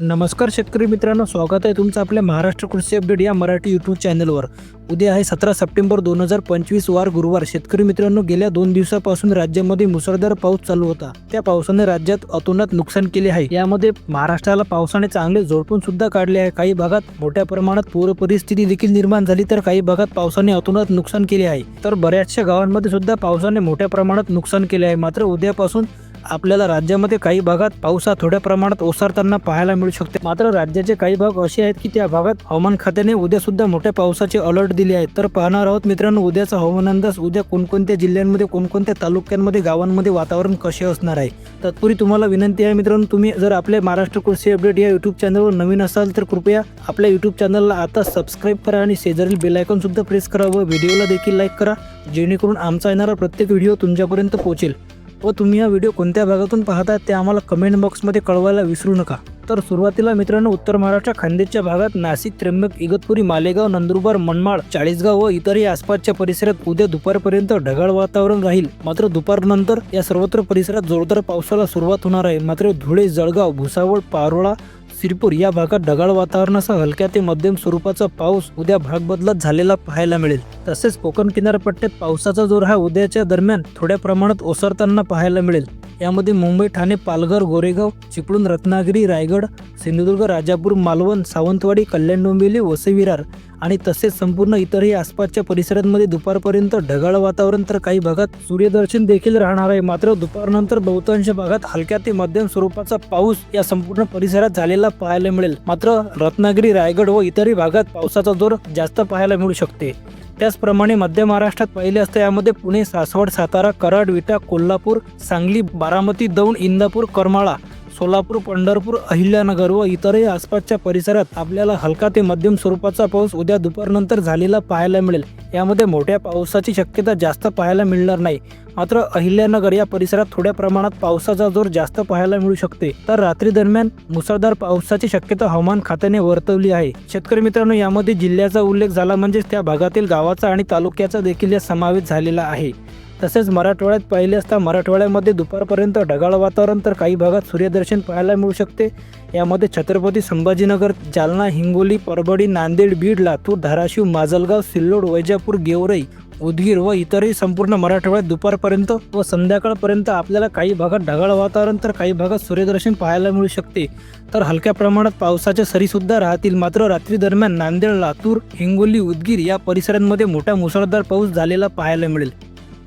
नमस्कार शेतकरी मित्रांनो स्वागत आहे तुमचं आपल्या महाराष्ट्र कृषी अपडेट या मराठी यूट्यूब चॅनलवर उद्या आहे सतरा सप्टेंबर दोन हजार पंचवीस वार गुरुवार. शेतकरी मित्रांनो गेल्या दोन दिवसापासून राज्यामध्ये मुसळधार पाऊस चालू होता. त्या पावसाने राज्यात अतोनात नुकसान केले आहे. यामध्ये महाराष्ट्राला पावसाने चांगले झोडपून सुद्धा काढले आहे. काही भागात मोठ्या प्रमाणात पूर परिस्थिती देखील निर्माण झाली तर काही भागात पावसाने अतोनात नुकसान केले आहे. तर बऱ्याचशा गावांमध्ये सुद्धा पावसाने मोठ्या प्रमाणात नुकसान केले आहे. मात्र उद्यापासून आपल्याला राज्यामध्ये काही भागात पाऊस हा थोड्या प्रमाणात ओसरताना पाहायला मिळू शकते. मात्र राज्याचे काही भाग असे आहेत की त्या भागात हवामान खात्याने उद्या सुद्धा मोठ्या पावसाचे अलर्ट दिले आहेत. तर पाहणार आहोत मित्रांनो उद्याचा हवामान अंदाज उद्या कोणकोणत्या जिल्ह्यांमध्ये कोणकोणत्या तालुक्यांमध्ये गावांमध्ये वातावरण कसे असणार आहे? तत्पूर्वी तुम्हाला विनंती आहे मित्रांनो तुम्ही जर आपल्या महाराष्ट्र कृषी अपडेट या युट्यूब चॅनलवर नवीन असाल तर कृपया आपल्या युट्यूब चॅनलला आता सबस्क्राईब करा आणि शेजारील बेलायकॉन सुद्धा प्रेस करा व व्हिडिओला देखील लाईक करा जेणेकरून आमचा येणारा प्रत्येक व्हिडिओ तुमच्यापर्यंत पोहोचेल. व तुम्ही हा व्हिडिओ कोणत्या भागातून पाहता ते आम्हाला कमेंट बॉक्समध्ये कळवायला विसरू नका. तर सुरुवातीला मित्रांनो उत्तर महाराष्ट्र खानदेशच्या भागात नाशिक त्र्यंबक इगतपुरी मालेगाव नंदुरबार मनमाड चाळीसगाव व इतरही आसपासच्या परिसरात उद्या दुपारपर्यंत ढगाळ वातावरण राहील. मात्र दुपारनंतर या सर्वत्र परिसरात जोरदार पावसाला सुरुवात होणार आहे. मात्र धुळे जळगाव भुसावळ पारोळा सिरपूर या भागात ढगाळ वातावरणासह हलक्या ते मध्यम स्वरूपाचा पाऊस उद्या भाग बदलत झालेला पाहायला मिळेल. तसेच कोकण किनारपट्ट्यात पावसाचा जोर हा उद्याच्या दरम्यान थोड्या प्रमाणात ओसरताना पाहायला मिळेल. यामध्ये मुंबई ठाणे पालघर गोरेगाव चिपळूण रत्नागिरी रायगड सिंधुदुर्ग राजापूर मालवण सावंतवाडी कल्याण डोंबिवली वसई विरार आणि तसेच संपूर्ण इतरही आसपासच्या परिसरांमध्ये दुपारपर्यंत ढगाळ वातावरण तर काही भागात सूर्यदर्शन देखील राहणार आहे. मात्र दुपारनंतर बहुतांश भागात हलक्या ते मध्यम स्वरूपाचा पाऊस या संपूर्ण परिसरात झालेला पाहायला मिळेल. मात्र रत्नागिरी रायगड व इतरही भागात पावसाचा जोर जास्त पाहायला मिळू शकते. त्याचप्रमाणे मध्य महाराष्ट्रात पाहिले असता यामध्ये पुणे सासवड सातारा कराड विटा कोल्हापूर सांगली बारामती दौंड इंदापूर करमाळा सोलापूर पंढरपूर अहिल्यानगर व इतरही आसपासच्या परिसरात आपल्याला हलका ते मध्यम स्वरूपाचा पाऊस उद्या दुपारनंतर झालेला पाहायला मिळेल. यामध्ये मोठ्या पावसाची शक्यता जास्त पाहायला मिळणार नाही. मात्र अहिल्यानगर या परिसरात थोड्या प्रमाणात पावसाचा जोर जास्त पाहायला मिळू शकते. तर रात्री दरम्यान मुसळधार पावसाची शक्यता हवामान खात्याने वर्तवली आहे. शेतकरी मित्रांनो यामध्ये जिल्ह्याचा उल्लेख झाला म्हणजेच त्या भागातील गावाचा आणि तालुक्याचा देखील या समावेश झालेला आहे. तसेच मराठवाड्यात पाहिले असता मराठवाड्यामध्ये दुपारपर्यंत ढगाळ वातावरण तर काही भागात सूर्यदर्शन पाहायला मिळू शकते. यामध्ये छत्रपती संभाजीनगर जालना हिंगोली परभणी नांदेड बीड लातूर धाराशिव माजलगाव सिल्लोड वैजापूर गेवराई उदगीर व इतरही संपूर्ण मराठवाड्यात दुपारपर्यंत व संध्याकाळपर्यंत आपल्याला काही भागात ढगाळ वातावरण तर काही भागात सूर्यदर्शन पाहायला मिळू शकते. तर हलक्या प्रमाणात पावसाच्या सरीसुद्धा राहतील. मात्र रात्री दरम्यान नांदेड लातूर हिंगोली उदगीर या परिसरांमध्ये मोठा मुसळधार पाऊस झालेला पाहायला मिळेल.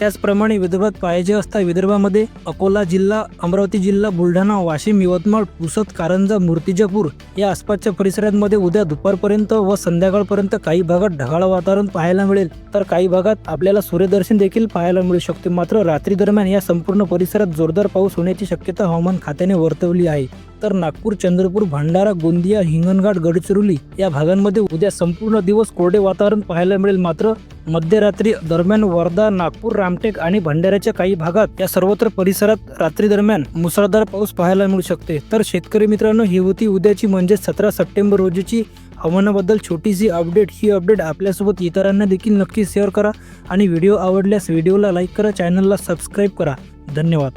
त्याचप्रमाणे विदर्भात पाहिजे असता विदर्भामध्ये अकोला जिल्हा अमरावती जिल्हा बुलढाणा वाशिम यवतमाळ पुसद कारंजा मूर्तिजापूर या आसपासच्या परिसरांमध्ये उद्या दुपारपर्यंत व संध्याकाळपर्यंत काही भागात ढगाळ वातावरण पाहायला मिळेल. तर काही भागात आपल्याला सूर्यदर्शन देखील पाहायला मिळू शकते. मात्र रात्री दरम्यान या संपूर्ण परिसरात जोरदार पाऊस होण्याची शक्यता हवामान खात्याने वर्तवली आहे. तर नागपूर चंद्रपूर भंडारा गोंदिया हिंगणघाट गडचिरोली या भागांमध्ये उद्या संपूर्ण दिवस कोरडे वातावरण पाहायला मिळेल. मात्र मध्यरात्री दरम्यान वर्धा नागपूर रामटेक आणि भंडाऱ्याच्या काही भागात या सर्वत्र परिसरात रात्री दरम्यान मुसळधार पाऊस पाहायला मिळू शकते. तर शेतकरी मित्रांनो ही होती उद्याची म्हणजे सतरा सप्टेंबर रोजीची हवामानाबद्दल छोटीशी अपडेट. ही अपडेट आपल्यासोबत इतरांना देखील नक्की शेअर करा आणि व्हिडिओ आवडल्यास व्हिडिओला लाईक करा चॅनलला सबस्क्राईब करा. धन्यवाद.